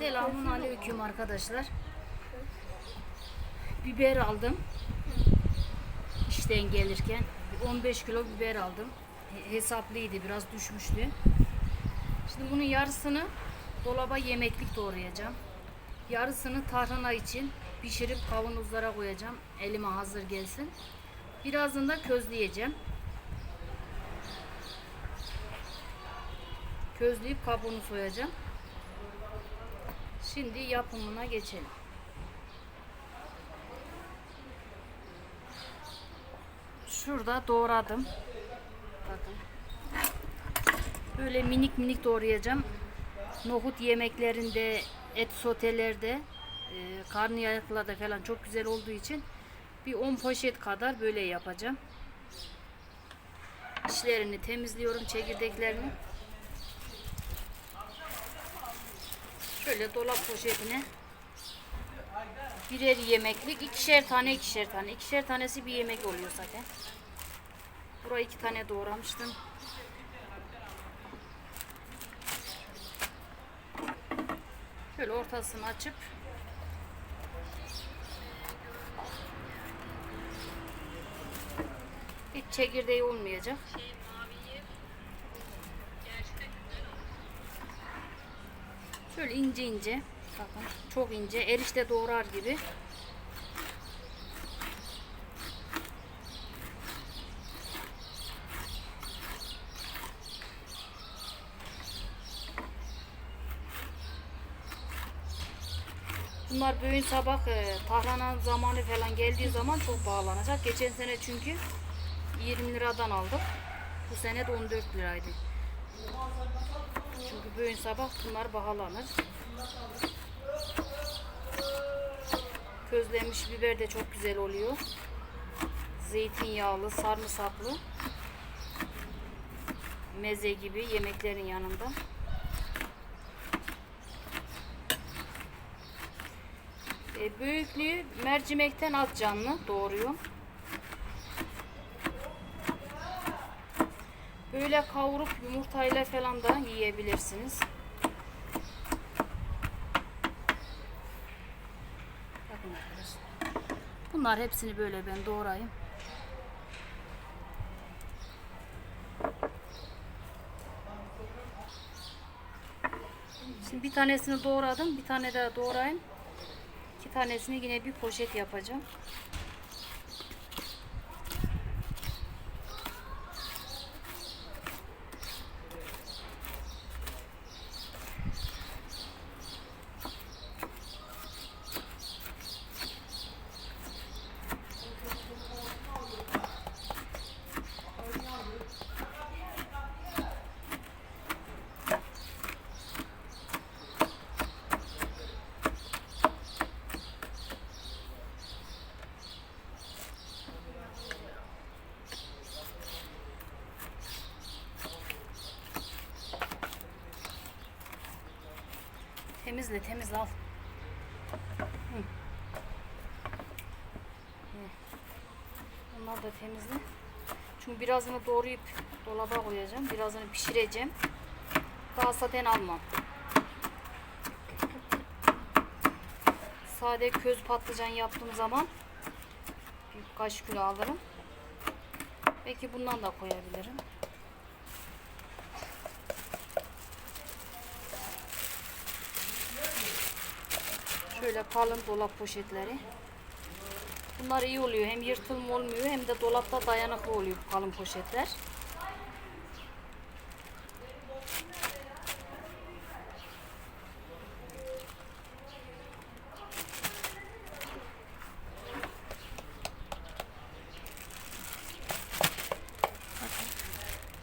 Selamun aleyküm arkadaşlar. Biber aldım. İşten gelirken 15 kilo biber aldım. He- Hesaplıydı biraz düşmüştü. Şimdi bunun yarısını dolaba yemeklik doğrayacağım. Yarısını tarhana için pişirip kavanozlara koyacağım. Elime hazır gelsin. Birazını da közleyeceğim. Közleyip kabuğunu soyacağım. Şimdi yapımına geçelim. Şurada doğradım. Bakın. Böyle minik minik doğrayacağım. Nohut yemeklerinde, et sotelerde, e, karnıyarıklarda falan çok güzel olduğu için bir 10 poşet kadar böyle yapacağım. İçlerini temizliyorum, çekirdeklerini. Şöyle dolap poşetine birer yemeklik ikişer tane ikişer tane ikişer tanesi bir yemek oluyor zaten. Buraya iki tane doğramıştım. Şöyle ortasını açıp hiç çekirdeği olmayacak. Şöyle ince ince. Bakın çok ince. Erişte doğrar gibi. Bunlar bugün sabah e, tarhana zamanı falan geldiği zaman çok bağlanacak. Geçen sene çünkü 20 liradan aldık. Bu sene de 14 liraydı. Çünkü bugün sabah bunlar bahalanır. Közlenmiş biber de çok güzel oluyor. Zeytinyağlı, sarımsaklı. Meze gibi yemeklerin yanında. E, büyüklüğü mercimekten az canlı doğruyorum. Böyle kavurup yumurtayla falan da yiyebilirsiniz. Bakın arkadaşlar. Bunlar hepsini böyle ben doğrayayım. Şimdi bir tanesini doğradım. Bir tane daha doğrayayım. İki tanesini yine bir poşet yapacağım. Temizle temizle al. Bunlar da temizle. Çünkü birazını doğrayıp dolaba koyacağım. Birazını pişireceğim. Daha zaten almam. Sade köz patlıcan yaptığım zaman birkaç kilo alırım. Belki bundan da koyabilirim. Şöyle kalın dolap poşetleri. Bunlar iyi oluyor. Hem yırtılma olmuyor hem de dolapta dayanıklı oluyor kalın poşetler.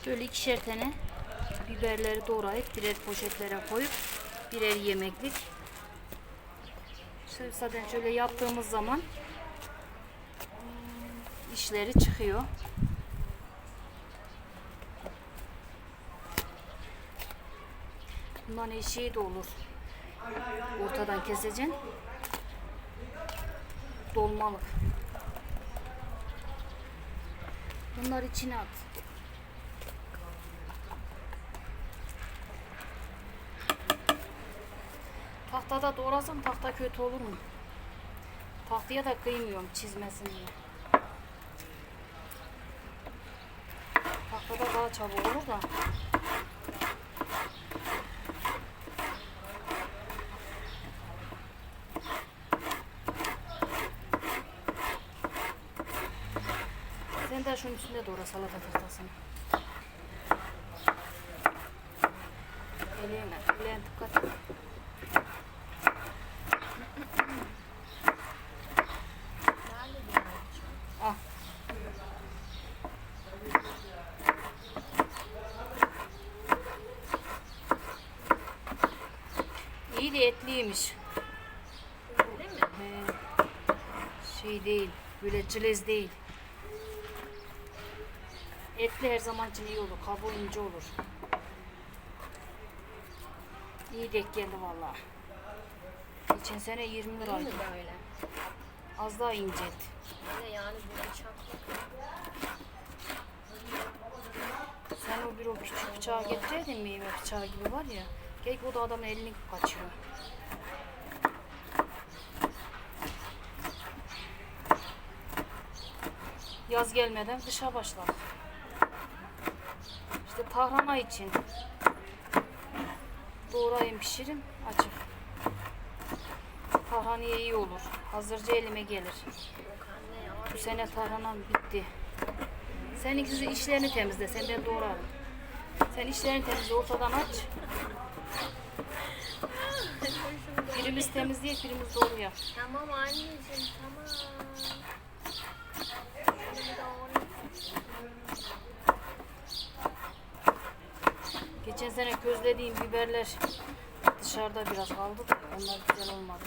Böyle ikişer tane biberleri doğrayıp birer poşetlere koyup birer yemeklik işte zaten şöyle yaptığımız zaman işleri çıkıyor. Bundan eşeği de olur. Ortadan keseceksin. Dolmalık. Bunlar içine at. Tahtada doğrasam tahta kötü olur mu? Tahtaya da kıymıyorum çizmesin diye. Tahtada daha çabuk olur da. Sen de şunun üstünde doğra salata tahtasını. Eline, eline dikkat et. Al. İyi de etliymiş. Değil mi? He. Şey değil, böyle cılız değil. Etli her zaman için iyi olur, kabuğu ince olur. İyi denk geldi vallahi. Geçen sene 20 Değil liraydı. mi böyle? Az daha. Böyle yani bu bıçaklık. Sen o bir o küçük bıçağı getireydin meyve bıçağı gibi var ya. Gerek o da adamın elini kaçıyor. Yaz gelmeden kışa başladı. İşte tarhana için doğrayın pişirin açık. Tarhaneye iyi olur. Hazırca elime gelir. Bu sene tarhanan bitti. Sen ikisi işlerini temizle. Sen ben doğrarım. Sen işlerini temizle. Ortadan aç. Birimiz temizleyip birimiz doğru yap. Tamam anneciğim tamam. Geçen sene közlediğim biberler dışarıda biraz kaldı. Onlar güzel olmadı.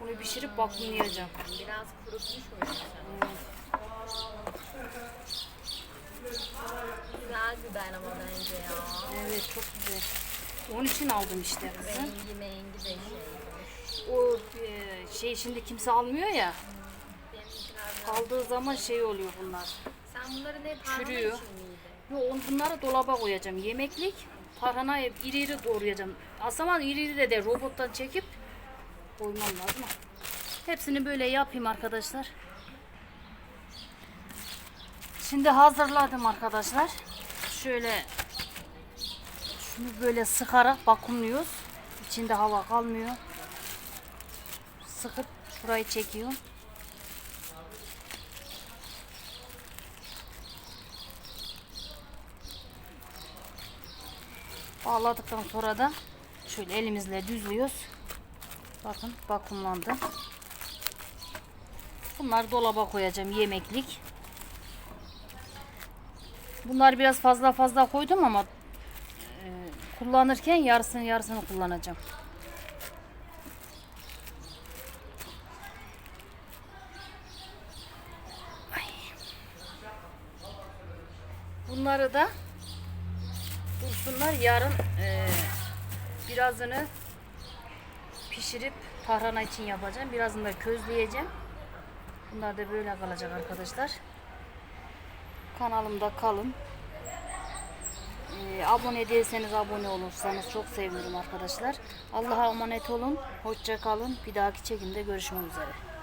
Bunu pişirip vakumlayacağım. Biraz kurutmuş muydun sen? Evet. Güzel biber ama bence ya. Evet çok güzel. Onun için aldım işte kızım. Rengi mengi de şeymiş. O e, şey şimdi kimse almıyor ya. Benimkiler biraz... Aldığı zaman şey oluyor bunlar. Sen bunları ne parmağı Çürüyor. için miydi? Yo, on- bunları dolaba koyacağım. Yemeklik. Tarhana iri iri doğrayacağım. Aslında iri iri de, de robottan çekip koymam lazım. Hepsini böyle yapayım arkadaşlar. Şimdi hazırladım arkadaşlar. Şöyle şunu böyle sıkarak vakumluyoruz. İçinde hava kalmıyor. Sıkıp şurayı çekiyorum. Bağladıktan sonra da şöyle elimizle düzlüyoruz. Bakın vakumlandı. Bunları dolaba koyacağım yemeklik. Bunlar biraz fazla fazla koydum ama e, kullanırken yarısını yarısını kullanacağım. Bunları da dursunlar. Yarın e, birazını pişirip tarhana için yapacağım. Birazını da közleyeceğim. Bunlar da böyle kalacak arkadaşlar. Kanalımda kalın. E, abone değilseniz abone olursanız çok sevinirim arkadaşlar. Allah'a emanet olun. Hoşça kalın. Bir dahaki çekimde görüşmek üzere.